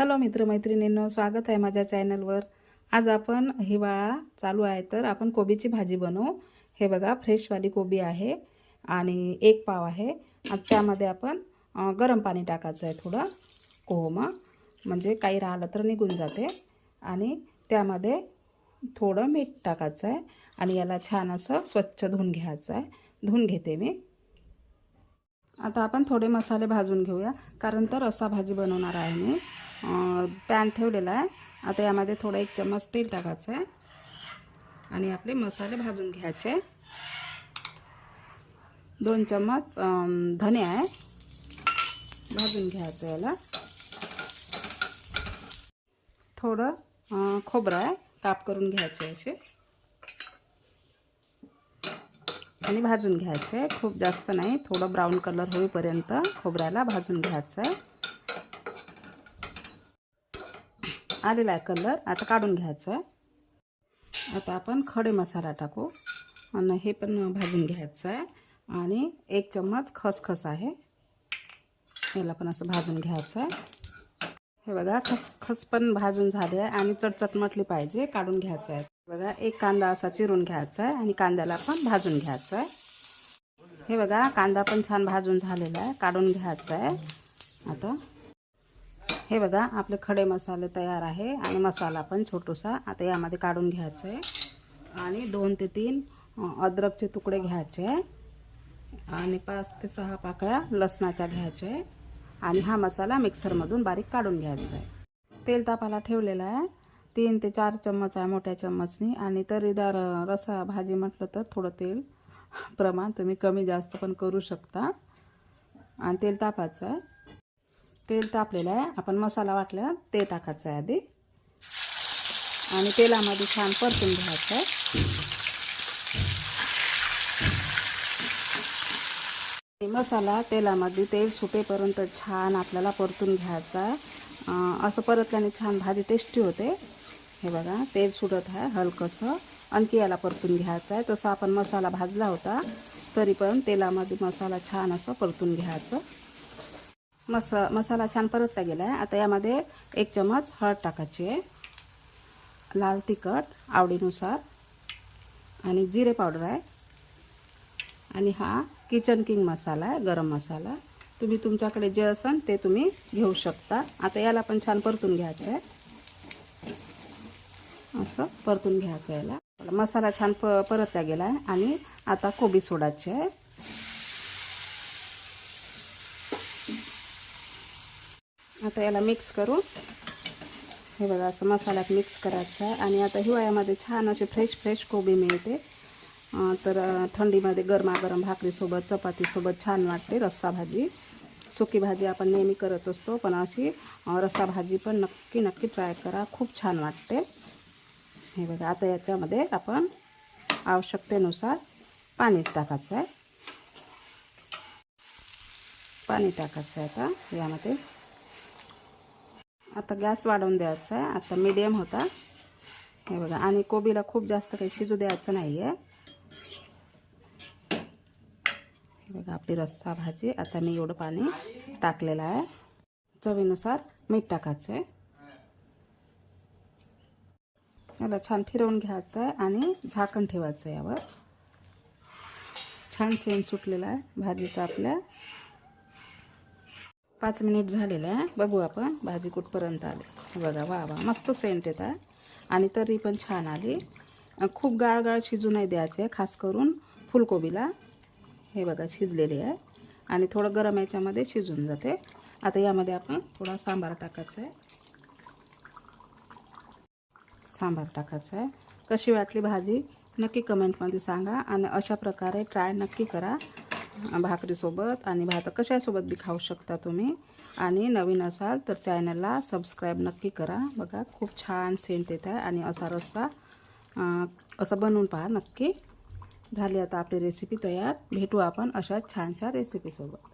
Hello मित्रमैत्रिणींनो स्वागत आहे माझ्या चॅनलवर. आज आपण हिवाळा चालू आहे तर आपण कोबीची भाजी बनवू. हे बघा फ्रेशवाली कोबी आहे आणि एक पाव आहे. आणि त्यामध्ये आपण गरम पाणी टाकायचं आहे थोडं कोहमा. म्हणजे काही राहिलं तर निघून जाते. आणि त्यामध्ये थोडं मीठ टाकायचं आहे. आणि याला छान असं स्वच्छ धुवून घ्यायचं आहे. धुवून घेते मी. आता आपण थोडे मसाले भाजून घेऊया. कारण तर रस्सा भाजी बनवणार आहे मी. पॅन ठेवलेला आहे. आता यामध्ये थोडं एक चम्मच तेल टाकायचं आहे. आणि आपले मसाले भाजून घ्यायचे. दोन चम्मच धने आहे. भाजून घ्यायचं याला. थोडं खोबरं आहे. काप करून घ्यायचे असे. आणि भाजून घ्यायचं. आहे खूप जास्त नाही थोडं ब्राऊन कलर होईपर्यंत खोबऱ्याला भाजून घ्यायचं. आहे आलेला आहे कलर आता काढून घ्यायचं. आहे आता आपण खडे मसाला टाकू आणि हे पण भाजून घ्यायचं आहे आणि एक चम्मच खसखस आहे. याला पण असं भाजून घ्यायचं आहे हे बघा खसखस पण भाजून झाले आहे आणि चटचट म्हटली पाहिजे काढून घ्यायचं आहे बघा एक कांदा असा चिरून घ्यायचा आहे आणि कांद्याला पण भाजून घ्यायचं आहे. हे बघा कांदा पण छान भाजून झालेला आहे काढून घ्यायचा आहे. आता हे बघा आपले खडे मसाले तयार आहे आणि मसाला पण छोटूसा आता यामध्ये काढून घ्यायचं आहे. आणि दोन ते तीन अद्रकचे तुकडे घ्यायचे आहे. आणि पाच ते सहा पाकळ्या लसणाच्या घ्यायच्या आहे. आणि हा मसाला मिक्सरमधून बारीक काढून घ्यायचा आहे. तेल तापाला ठेवलेला आहे. तीन ते चार चम्मच आहे मोठ्या चम्मचनी. आणि तरीदार रसा भाजी म्हटलं तर थोडं तेल प्रमाण तुम्ही कमी जास्त पण करू शकता. आणि तेल तापायचं आहे. तेल तापलेलं आहे. आपण मसाला वाटला ते टाकायचं आहे आधी. आणि तेलामध्ये छान परतून घ्यायचं आहे. मसाला तेलामध्ये तेल सुटेपर्यंत छान आपल्याला परतून घ्यायचा आहे. असं परतल्याने छान भाजी टेस्टी होते. हे बघा तेल सुटत आहे हलकंसं. आणखी याला परतून घ्यायचं आहे. तसं आपण मसाला भाजला होता तरी पण तेलामध्ये मसाला छान असं परतून घ्यायचं. मस मसाला छान परतला गेला आहे आता यामध्ये एक चमच हळद टाकायची आहे. लाल तिखट आवडीनुसार. आणि जिरे पावडर आहे. आणि हा किचन किंग मसाला आहे गरम मसाला. तुम्ही तुमच्याकडे जे असाल ते तुम्ही घेऊ शकता. आता याला पण छान परतून घ्यायचं आहे. असं परतून घ्यायचं याला. मसाला छान प परतला गेला आहे. आणि आता कोबी सोडायची आहे. आता याला मिक्स करून हे बघा असं मसाल्यात मिक्स करायचं आहे. आणि आता हिवाळ्यामध्ये छान असे फ्रेश फ्रेश कोबी मिळते. तर थंडीमध्ये गरमागरम भाकरीसोबत चपातीसोबत छान वाटते रस्सा भाजी. सुकी भाजी आपण नेहमी करत असतो पण अशी रस्सा भाजी पण नक्की नक्की ट्राय करा. खूप छान वाटते. हे बघा आता याच्यामध्ये आपण आवश्यकतेनुसार पाणी टाकायचं आहे. पाणी टाकायचं आहे आता यामध्ये. आता गॅस वाढवून द्यायचा आहे. आता मीडियम होता. हे बघा आणि कोबीला खूप जास्त काही शिजू द्यायचं नाही आहे हे बघा आपली रस्सा भाजी. आता मी एवढं पाणी टाकलेलं आहे. चवीनुसार मीठ टाकायचं आहे. याला छान फिरवून घ्यायचं आहे आणि झाकण ठेवायचं आहे यावर. छान सेम सुटलेला आहे भाजीचा आपल्या. पाच मिनिट झालेलं आहे. बघू आपण भाजी कुठपर्यंत आली. बघा वा वा मस्त सेंट येत आहे आणि तरी पण छान आली. खूप गाळ गाळ शिजू नाही द्यायचे खास करून फुलकोबीला. हे बघा शिजलेली आहे. आणि थोडं गरम याच्यामध्ये शिजून जाते. आता यामध्ये आपण थोडा सांबार टाकायचा आहे. सांबार टाकायचा आहे. कशी वाटली भाजी? नक्की कमेंटमध्ये सांगा आणि अशा प्रकारे ट्राय नक्की करा भाकरीसोबत. आणि भात कशासोबत बी खाऊ शकता तुम्ही. आणि नवीन असाल तर चॅनलला सबस्क्राईब नक्की करा. बघा खूप छान सेंट येत आहे आणि असा रस्सा असं बनवून पहा नक्की. झाली आता आपली रेसिपी तयार. भेटू आपण अशा छानशा रेसिपीसोबत